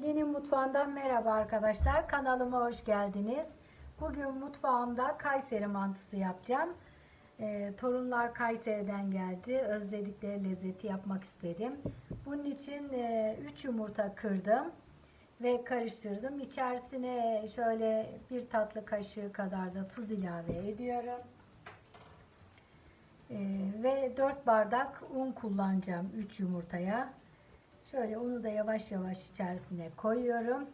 Tülin'in mutfağından merhaba arkadaşlar. Kanalıma hoş geldiniz. Bugün mutfağımda Kayseri mantısı yapacağım. Ee, torunlar Kayseri'den geldi. Özledikleri lezzeti yapmak istedim. Bunun için 3 yumurta kırdım ve karıştırdım. İçerisine şöyle bir tatlı kaşığı kadar da tuz ilave ediyorum. Ee, ve 4 bardak un kullanacağım 3 yumurtaya. Şöyle unu da yavaş yavaş içerisine koyuyorum.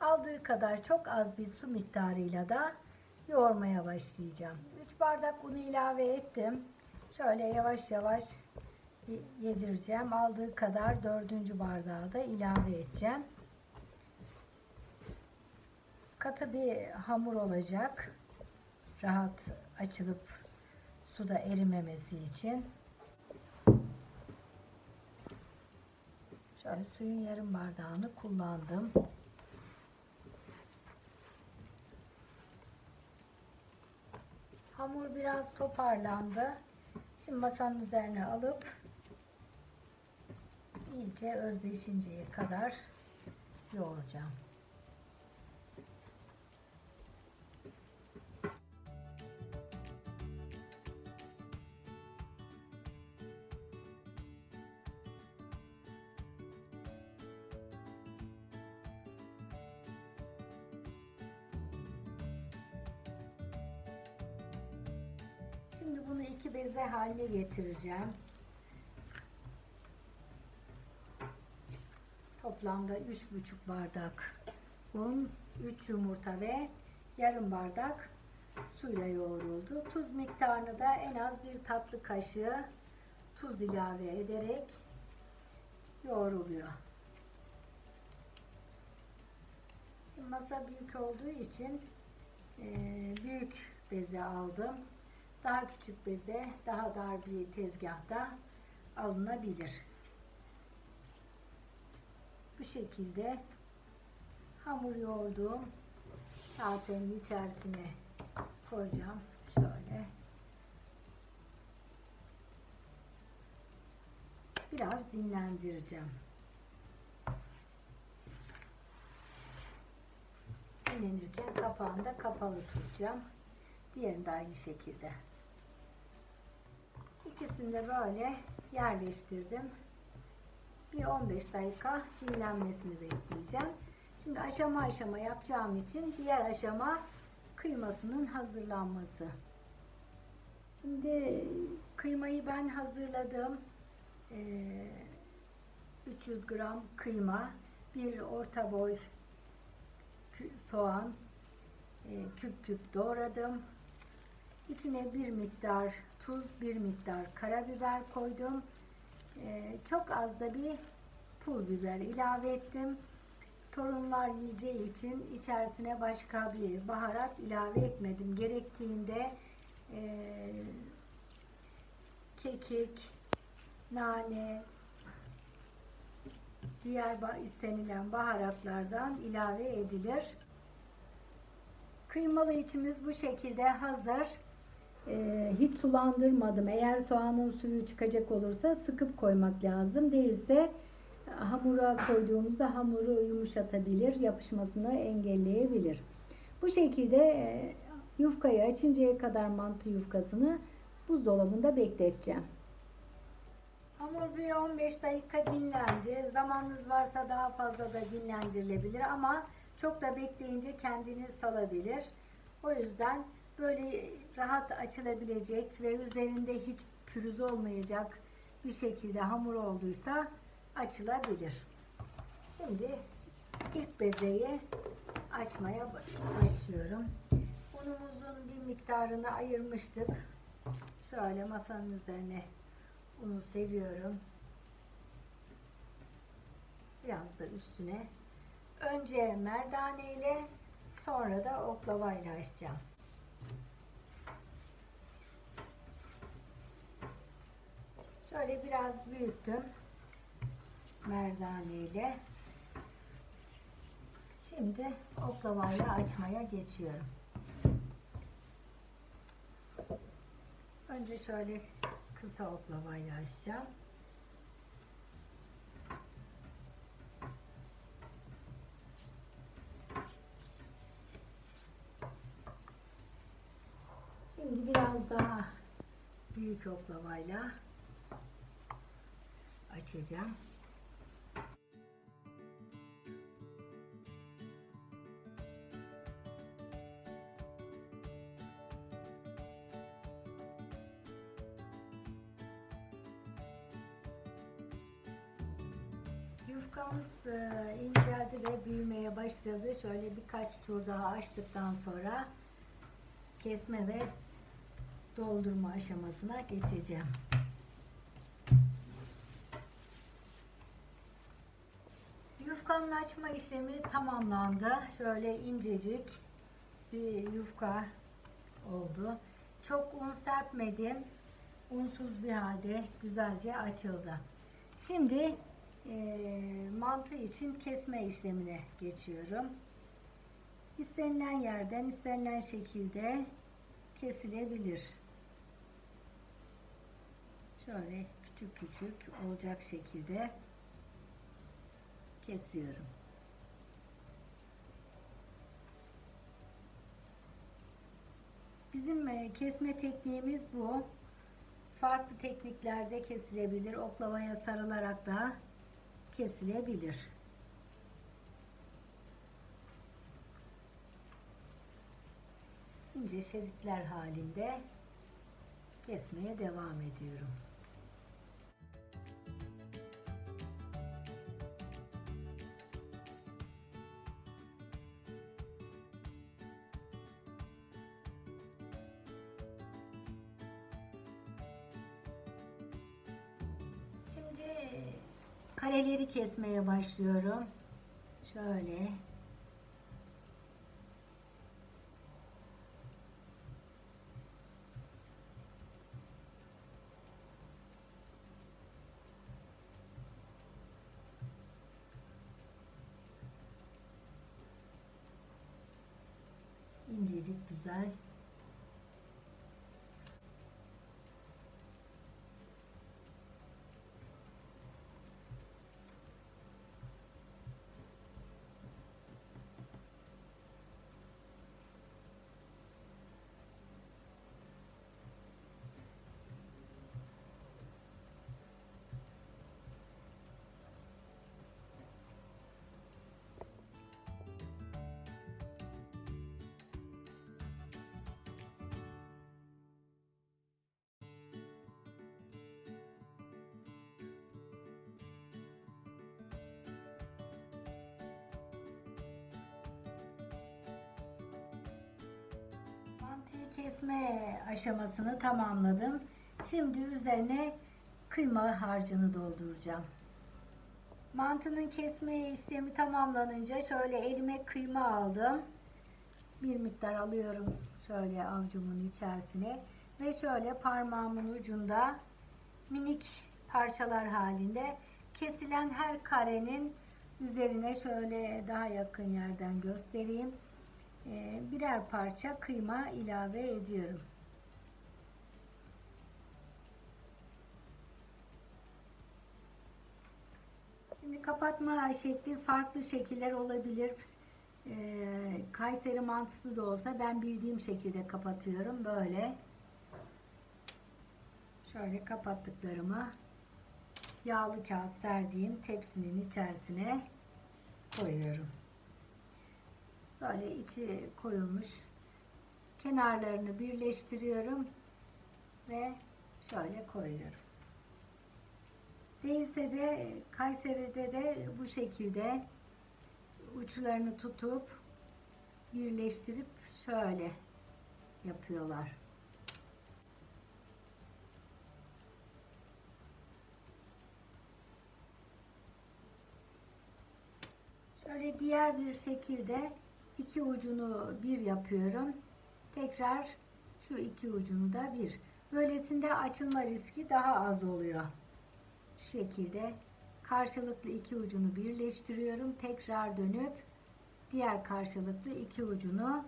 Aldığı kadar çok az bir su miktarıyla da yoğurmaya başlayacağım. 3 bardak unu ilave ettim. Şöyle yavaş yavaş yedireceğim. Aldığı kadar dördüncü bardağı da ilave edeceğim. Katı bir hamur olacak. Rahat açılıp suda erimemesi için. Şöyle suyun yarım bardağını kullandım. Hamur biraz toparlandı. Şimdi masanın üzerine alıp iyice özleşinceye kadar yoğuracağım. Şimdi bunu iki beze haline getireceğim. Toplamda üç buçuk bardak un, 3 yumurta ve yarım bardak suyla yoğruldu. Tuz miktarını da en az bir tatlı kaşığı tuz ilave ederek yoğruluyor. Masa büyük olduğu için büyük beze aldım. Daha küçük beze, daha dar bir tezgahta alınabilir. Bu şekilde hamur yoğurduğum kasenin içerisine koyacağım. Şöyle. Biraz dinlendireceğim. Dinlenirken kapağını da kapalı tutacağım. Diğerini de aynı şekilde. İkisini de böyle yerleştirdim. Bir 15 dakika dinlenmesini bekleyeceğim. Şimdi aşama aşama yapacağım için diğer aşama kıymasının hazırlanması. Şimdi kıymayı ben hazırladım. Ee, 300 gram kıyma, bir orta boy soğan, e, küp küp doğradım. İçine bir miktar tuz, bir miktar karabiber koydum. Ee, çok az da bir pul biber ilave ettim. Torunlar yiyeceği için içerisine başka bir baharat ilave etmedim. Gerektiğinde e, kekik, nane, diğer istenilen baharatlardan ilave edilir. Kıymalı içimiz bu şekilde hazır. Ee, hiç sulandırmadım. Eğer soğanın suyu çıkacak olursa sıkıp koymak lazım. Değilse hamura koyduğumuzda hamuru yumuşatabilir, yapışmasını engelleyebilir. Bu şekilde e, yufkayı açıncaya kadar mantı yufkasını buzdolabında bekleteceğim. Hamur bir 15 dakika dinlendi. Zamanınız varsa daha fazla da dinlendirilebilir ama çok da bekleyince kendini salabilir. O yüzden böyle rahat açılabilecek ve üzerinde hiç pürüz olmayacak bir şekilde hamur olduysa açılabilir. Şimdi ilk bezeyi açmaya başlıyorum. Unumuzun bir miktarını ayırmıştık. Şöyle masanın üzerine unu seriyorum. Biraz da üstüne önce merdane ile sonra da oklava ile açacağım. Şöyle biraz büyüttüm. Merdane ile. Şimdi oklavayla açmaya geçiyorum. Önce şöyle kısa oklavayla açacağım. Şimdi biraz daha büyük oklavayla açacağım. Yufkamız e, inceldi ve büyümeye başladı. Şöyle birkaç tur daha açtıktan sonra kesme ve doldurma aşamasına geçeceğim. Yufkanın açma işlemi tamamlandı. Şöyle incecik bir yufka oldu. Çok un serpmedim. Unsuz bir halde güzelce açıldı. Şimdi e, mantı için kesme işlemine geçiyorum. İstenilen yerden istenilen şekilde kesilebilir. Şöyle küçük küçük olacak şekilde kesiyorum. Bizim e, kesme tekniğimiz bu. Farklı tekniklerde kesilebilir. Oklavaya sarılarak da kesilebilir. ince şeritler halinde kesmeye devam ediyorum. Kareleri kesmeye başlıyorum. Şöyle incecik güzel kesme aşamasını tamamladım. Şimdi üzerine kıyma harcını dolduracağım. Mantının kesme işlemi tamamlanınca şöyle elime kıyma aldım. Bir miktar alıyorum şöyle avucumun içerisine ve şöyle parmağımın ucunda minik parçalar halinde kesilen her karenin üzerine şöyle daha yakın yerden göstereyim birer parça kıyma ilave ediyorum. Şimdi kapatma şekli farklı şekiller olabilir. Ee, Kayseri mantısı da olsa ben bildiğim şekilde kapatıyorum. Böyle. Şöyle kapattıklarımı yağlı kağıt serdiğim tepsinin içerisine koyuyorum. Böyle içi koyulmuş. Kenarlarını birleştiriyorum ve şöyle koyuyorum. Değilse de Kayseri'de de bu şekilde uçlarını tutup birleştirip şöyle yapıyorlar. Şöyle diğer bir şekilde iki ucunu bir yapıyorum. Tekrar şu iki ucunu da bir. Böylesinde açılma riski daha az oluyor. Şu şekilde karşılıklı iki ucunu birleştiriyorum. Tekrar dönüp diğer karşılıklı iki ucunu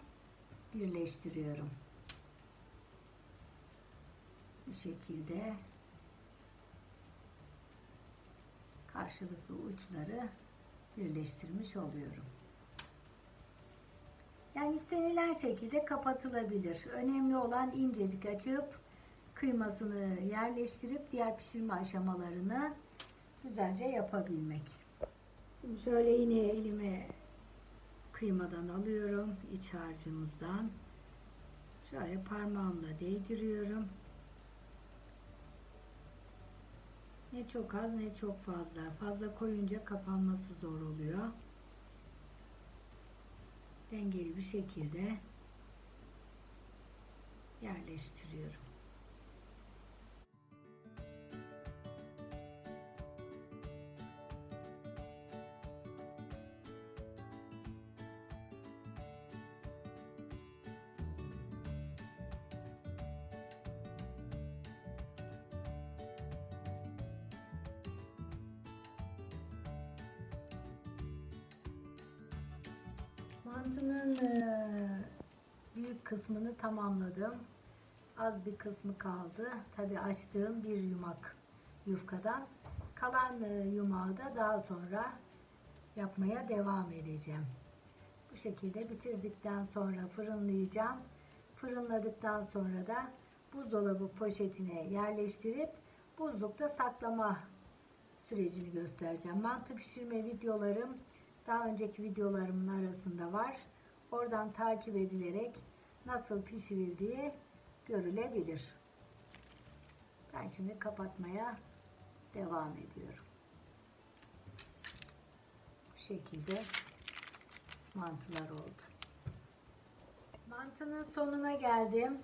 birleştiriyorum. Bu şekilde karşılıklı uçları birleştirmiş oluyorum. Yani istenilen şekilde kapatılabilir. Önemli olan incecik açıp kıymasını yerleştirip diğer pişirme aşamalarını güzelce yapabilmek. Şimdi şöyle yine elime kıymadan alıyorum iç harcımızdan. Şöyle parmağımla değdiriyorum. Ne çok az ne çok fazla. Fazla koyunca kapanması zor oluyor. Dengeli bir şekilde yerleştiriyorum. Mantının eee, büyük kısmını tamamladım. Az bir kısmı kaldı. Tabi açtığım bir yumak yufkadan. Kalan eee, yumağı da daha sonra yapmaya devam edeceğim. Bu şekilde bitirdikten sonra fırınlayacağım. Fırınladıktan sonra da buzdolabı poşetine yerleştirip buzlukta saklama sürecini göstereceğim. Mantı pişirme videolarım daha önceki videolarımın arasında var. Oradan takip edilerek nasıl pişirildiği görülebilir. Ben şimdi kapatmaya devam ediyorum. Bu şekilde mantılar oldu. Mantının sonuna geldim.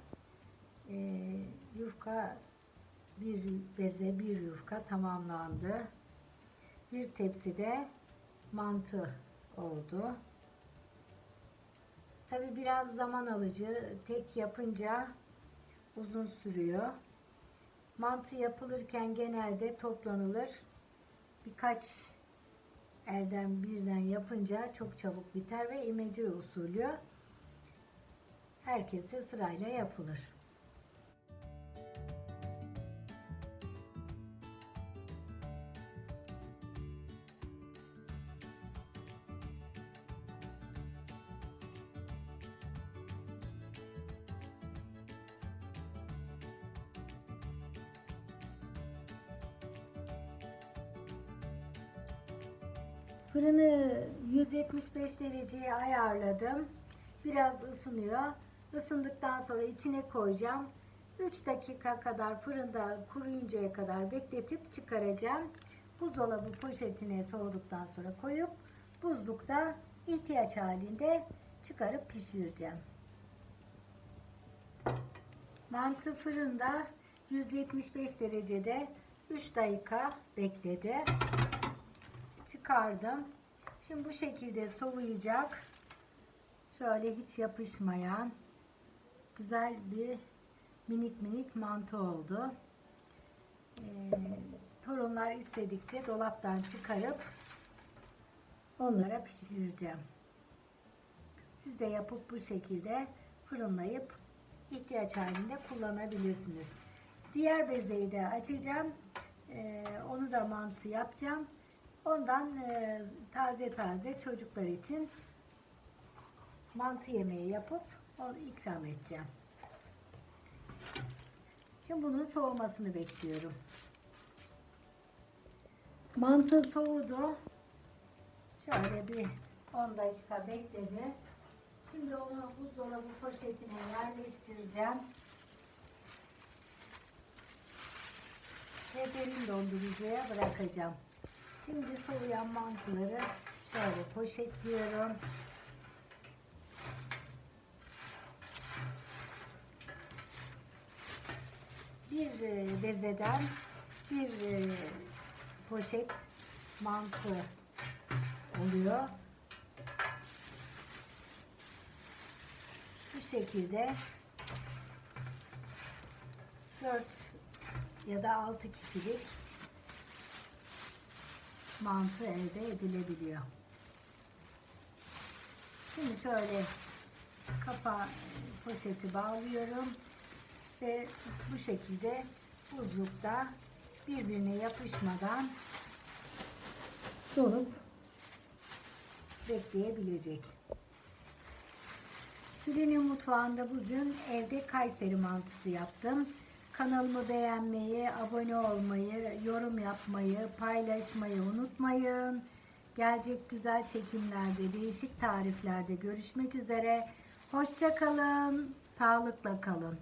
Ee, yufka bir beze bir yufka tamamlandı. Bir tepside mantı oldu. Tabi biraz zaman alıcı. Tek yapınca uzun sürüyor. Mantı yapılırken genelde toplanılır. Birkaç elden birden yapınca çok çabuk biter ve imece usulü herkese sırayla yapılır. Fırını 175 dereceye ayarladım. Biraz ısınıyor. Isındıktan sonra içine koyacağım. 3 dakika kadar fırında kuruyuncaya kadar bekletip çıkaracağım. Buzdolabı poşetine soğuduktan sonra koyup buzlukta ihtiyaç halinde çıkarıp pişireceğim. Mantı fırında 175 derecede 3 dakika bekledi çıkardım. Şimdi bu şekilde soğuyacak. Şöyle hiç yapışmayan güzel bir minik minik mantı oldu. Ee, torunlar istedikçe dolaptan çıkarıp onlara pişireceğim. Siz de yapıp bu şekilde fırınlayıp ihtiyaç halinde kullanabilirsiniz. Diğer bezeyi de açacağım. Ee, onu da mantı yapacağım. Ondan e, taze taze çocuklar için mantı yemeği yapıp onu ikram edeceğim. Şimdi bunun soğumasını bekliyorum. Mantı soğudu. Şöyle bir 10 dakika bekledi. Şimdi onu buzdolabı poşetine yerleştireceğim. Ve derin dondurucuya bırakacağım. Şimdi soğuyan mantıları şöyle poşetliyorum. Bir e, bezeden bir e, poşet mantı oluyor. Bu şekilde 4 ya da 6 kişilik mantı elde edilebiliyor. Şimdi şöyle kapa poşeti bağlıyorum ve bu şekilde buzlukta birbirine yapışmadan dolup bekleyebilecek. Tülin'in mutfağında bugün evde Kayseri mantısı yaptım. Kanalımı beğenmeyi, abone olmayı, yorum yapmayı, paylaşmayı unutmayın. Gelecek güzel çekimlerde, değişik tariflerde görüşmek üzere. Hoşça kalın, sağlıkla kalın.